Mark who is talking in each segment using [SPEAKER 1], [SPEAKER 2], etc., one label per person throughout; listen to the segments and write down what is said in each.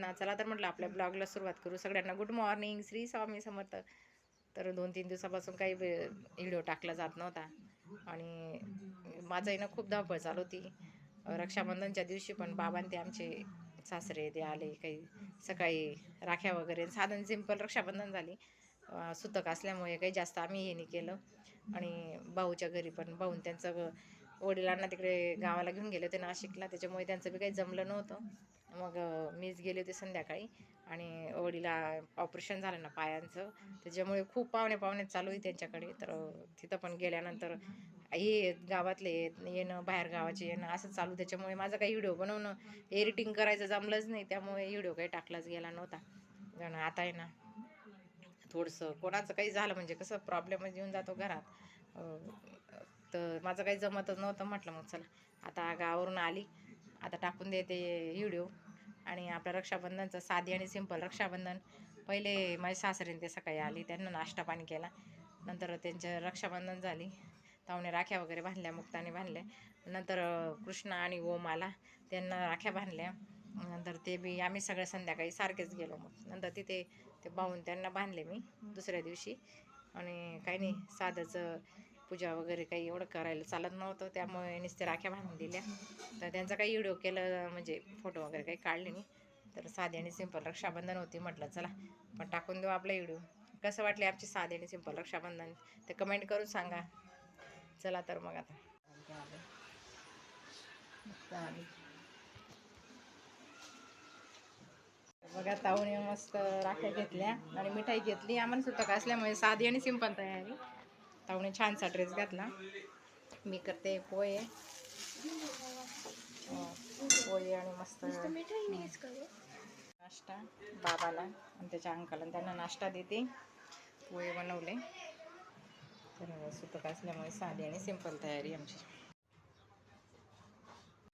[SPEAKER 1] ना चला तर म्हटलं आपल्या ब्लॉगला सुरुवात करू. सगळ्यांना गुड मॉर्निंग श्री स्वामी समर्थ. तर दोन तीन दिवसापासून काही व्हिडिओ टाकला जात नव्हता. आणि माझंही ना खूप धावपळ चालू होती. रक्षाबंधनच्या दिवशी पण बाबां ते आमचे सासरे ते आले काही सकाळी राख्या वगैरे साधन सिंपल रक्षाबंधन झाली. सुतक असल्यामुळे काही जास्त आम्ही हे नाही केलं. आणि भाऊच्या घरी पण भाऊन त्यांचं वडिलांना तिकडे गावाला घेऊन गेले होते नाशिकला. त्याच्यामुळे त्यांचं बी काही जमलं नव्हतं. मग मीच गेले होते संध्याकाळी आणि वडीला ऑपरेशन झालं ना पायांचं. त्याच्यामुळे खूप पाहुणे पाहुणे चालू आहे त्यांच्याकडे. तर तिथं पण गेल्यानंतर हे गावातले येत- येणं बाहेर गावाचे येणं असं चालू. त्याच्यामुळे माझं काही व्हिडिओ बनवणं एडिटिंग करायचं जमलंच नाही. त्यामुळे व्हिडिओ काही टाकलाच गेला नव्हता. कारण आता आहे ना थोडंसं कोणाचं काही झालं म्हणजे कसं प्रॉब्लेमच येऊन जातो घरात. तर माझं काही जमतच नव्हतं. म्हटलं मग चला आता गावावरून आली. आता टाकून देते व्हिडिओ आणि आपलं रक्षाबंधनचं साधी आणि सिंपल रक्षाबंधन. पहिले माझ्या सासरीने ते सकाळी आली त्यांना नाश्ता पाणी केला. नंतर त्यांचं रक्षाबंधन झाली. तावणे राख्या वगैरे बांधल्या मुक्ताने बांधल्या. नंतर कृष्णा आणि ओम आला. त्यांना राख्या बांधल्या. नंतर ते बी आम्ही सगळे संध्याकाळी सारखेच गेलो मग. नंतर तिथे ते बाहून त्यांना बांधले मी दुसऱ्या दिवशी. आणि काही नाही साधंच पूजा वगैरे काही एवढं करायला चालत नव्हतं त्यामुळे नुसते राख्या बांधून दिल्या. तर त्यांचा काही व्हिडिओ केलं म्हणजे फोटो वगैरे काही काढले नाही. तर साधी आणि सिंपल रक्षाबंधन होती म्हटलं चला पण टाकून देऊ आपला व्हिडिओ कसं वाटले आमची साधी आणि सिंपल रक्षाबंधन? ते कमेंट करून सांगा. चला तर मग आता. बघा तावणी मस्त राख्या घेतल्या आणि मिठाई घेतली. आम्हाला सुतक असल्यामुळे साधी आणि सिंपल तयारी. तावणी छानसा ड्रेस घातला. मी करते पोहे. पोहे आणि मस्त नाश्ता बाबाला आणि त्याच्या अंकाला आणि त्यांना नाश्ता देते. पोहे बनवले. तर सुतक असल्यामुळे साधी आणि सिंपल तयारी आमची.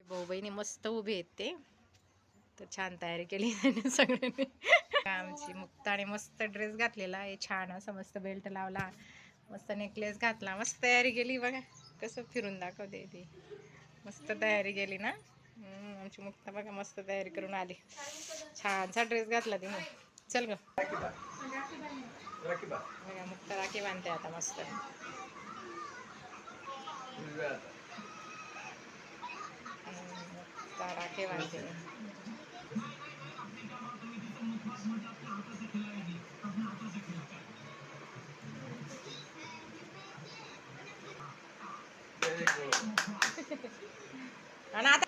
[SPEAKER 1] भाऊ बहिणी मस्त उभे आहेत ते. तर छान तयारी केली त्यांनी सगळ्यांनी. आमची मुक्ताने मस्त ड्रेस घातलेला आहे. छान असं मस्त बेल्ट लावला. मस्त नेकलेस घातला. मस्त तयारी केली बघा. कसं फिरून दाखवते ती. मस्त तयारी केली ना? आमची मुक्ता बघा मस्त तयारी करून आली. छानसा ड्रेस घातला तिने. चल ग. बघा मुक्ता राखी बांधते आता मस्त. मुक्ता राखी बांधते. आणि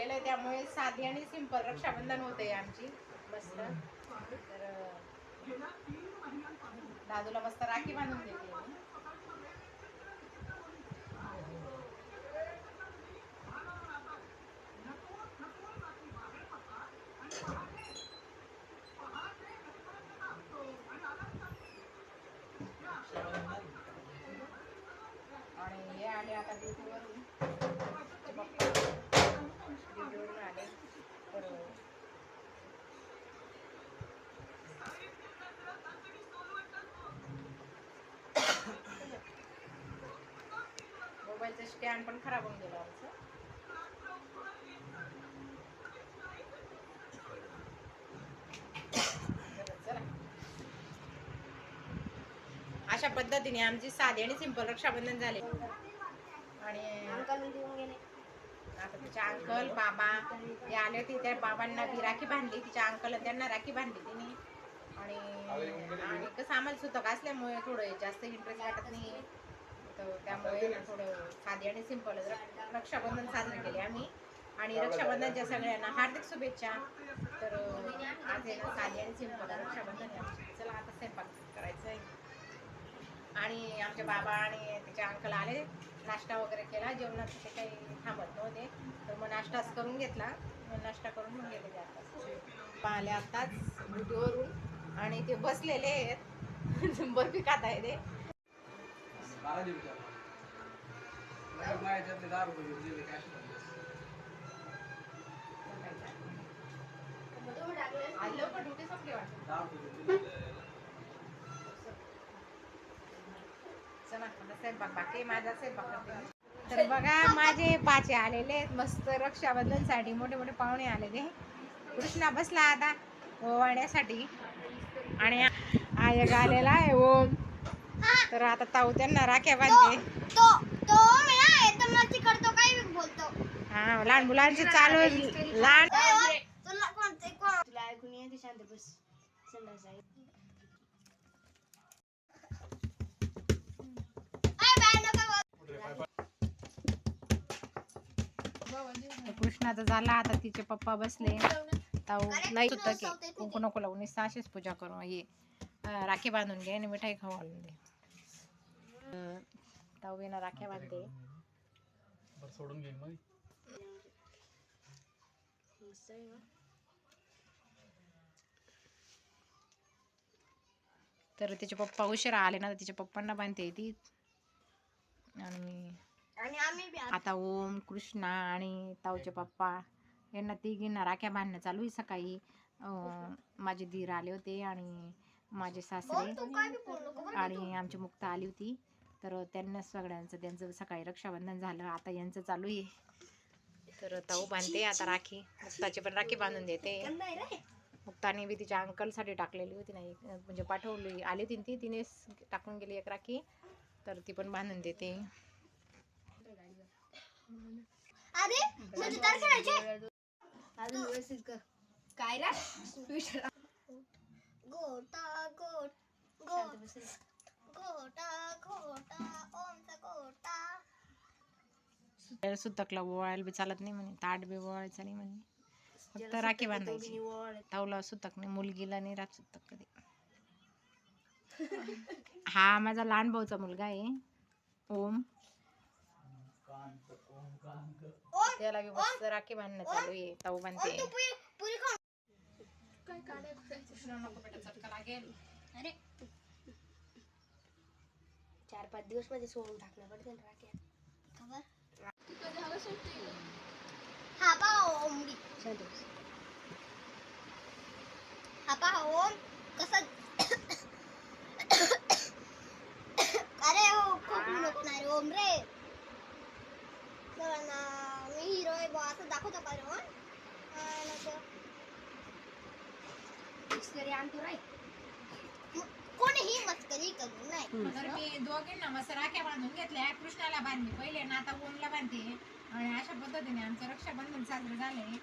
[SPEAKER 1] सुतक आहे त्यामुळे साधी आणि सिंपल रक्षाबंधन होते आमची. मस्त. तर दादूला मस्त राखी बांधून देते मी. आणि हे आले आता ड्युटीवरून ड्युटीवरून आले तर मोबाईलचं स्टँड पण खराब होऊन गेलं आमचं. अशा पद्धतीने आमची साधी आणि सिंपल रक्षाबंधन झाले. आणि आता तिच्या अंकल बाबा ते आले होते त्या बाबांना ती राखी बांधली तिच्या अंकल त्यांना राखी बांधली तिने. आणि आणि कसं आम्हाला सुतक असल्यामुळे थोडं जास्त इंटरेस्ट वाटत नाही. तर त्यामुळे ना थोडं साधी आणि सिंपल रक्षाबंधन साजरे केले आम्ही. आणि रक्षाबंधनच्या सगळ्यांना हार्दिक शुभेच्छा. तर आज आहे ना साधी आणि सिंपल रक्षाबंधन. चला आता स्वयंपाक करायचं आहे आणि आमचे बाबा आणि त्याच्या अंकल आले. नाश्ता वगैरे केला. जेवणात ते काही थांबत नव्हते. तर मग नाश्ताच करून घेतला. मग नाश्ता करून मग गेले आताच आले आत्ताच ड्युटीवरून आणि ते बसलेले आहेत. बर्फी खात आहे ते
[SPEAKER 2] बालाजी विचार माझ्या याच्यातले दहा रुपये घेऊन दिले दहा रुपये
[SPEAKER 1] स्वयंपाक बाकी माझा स्वयंपाक. तर बघा माझे पाचे आलेले आहेत मस्त रक्षाबंधनसाठी मोठे मोठे पाहुणे आलेले कृष्णा बसला आता ओवाळण्यासाठी आणि हा एक आलेला आहे ओम तर आता ताऊ त्यांना राख्या बांधते.
[SPEAKER 3] तो तो बोलतो.
[SPEAKER 1] हा लहान मुलांचे चालू लहान
[SPEAKER 3] तुला कोणते कोण? तुला ऐकून येते शांत बस. संडास आहे. अय बाय नका बोल.
[SPEAKER 1] तर कृष्णाचं झाला आता तिचे पप्पा बसले. ताऊ नाही होतं की कुंकू नको लावून नुसतं अशीच पूजा करू. हे अं, राखी बांधून घे आणि मिठाई खाऊ घालून दे. बिना राख्या बांधते.
[SPEAKER 2] बरं सोडून घेईन मग.
[SPEAKER 1] तर तिचे पप्पा उशिरा आले ना तर तिच्या पप्पांना बांधते ती. आणि
[SPEAKER 3] आणि आम्ही बी आता-
[SPEAKER 1] आता ओम कृष्णा आणि ताऊचे पप्पा यांना तिघींना राख्या बांधणं चालू आहे सकाळी. अं, माझे धीर आले होते आणि माझे सासरे
[SPEAKER 3] तू काय बी बोलू नको बरं का तू.
[SPEAKER 1] आणि आमची मुक्ता आली होती. तर त्यांना सगळ्यांचं त्यांचं सकाळी रक्षाबंधन झालं आता यांचं चालू आहे. तर ताऊ बांधते आता राखी मुक्ताची पण राखी बांधून देते.
[SPEAKER 3] नाही रे
[SPEAKER 1] मुक्ताने बी तिच्या अंकलसाठी टाकलेली होती ना एक म्हणजे पाठवली आली होती ना ती तिने टाकून गेली एक राखी तर ती पण बांधून देते.
[SPEAKER 3] म्हणजे काय रे? गोटा गोट गोट. ओमचा गोटा
[SPEAKER 1] सुतकला ओवाळायला बी चालत नाही म्हणे ताट बी ओवाळायचं नाही म्हणे. फक्त राखी बांधायची. तावला सुतक नाही मुलगीला नाही राहत सुतक कधी. हा माझा लहान भाऊचा मुलगा आहे. ओम.
[SPEAKER 3] ओम
[SPEAKER 1] त्याला बी मस्त राखी बांधणं चालू आहे ताऊ बांधते.
[SPEAKER 3] तू पुरी पुरी खाऊन
[SPEAKER 1] लागेल.
[SPEAKER 3] चार पाच दिवसमध्ये सोडून टाकलं पडते ना राख्या खबर? हा पा ओमडी हा पा ओम. कसं अरे हो खूप नको ना रे ओम रे. सगळ्यांना मी हिरो आहे बा असं दाखवतो का रे ओम? मस्करी आणतो रे कोणीही मस्करी करू नाही
[SPEAKER 1] तर मी दोघींना मस्त राख्या बांधून घेतल्या. कृष्णाला बांधली पहिले ना आता ओमला बांधते. आणि अशा पद्धतीने आमचं रक्षाबंधन साजरं झालंय.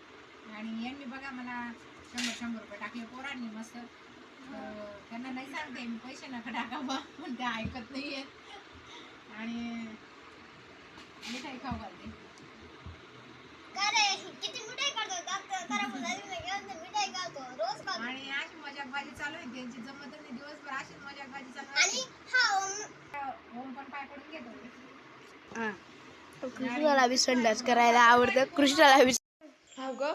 [SPEAKER 1] आणि यांनी बघा मला शंभर शंभर रुपये टाकले पोरांनी मस्त. त्यांना नाही सांगते मी पैसे नका टाका बा पण ते ऐकत नाहीये आणि मिठाई खाऊ घालते
[SPEAKER 3] का रे किती मिठाई काढतो त्यात करा मुलांनी घेऊन ते मिठाई काढतो रोज खातो
[SPEAKER 1] आणि अशी मजाकबाजी चालू आहे त्यांची जमत नाही दिवसभर अशीच मजाकबाजी चालू
[SPEAKER 3] आणि हा ओम.
[SPEAKER 1] ओम पण पाय पडून घेतो.
[SPEAKER 3] कृष्णाला बी संडास करायला आवडतं. कृष्णाला बी
[SPEAKER 1] हो. ग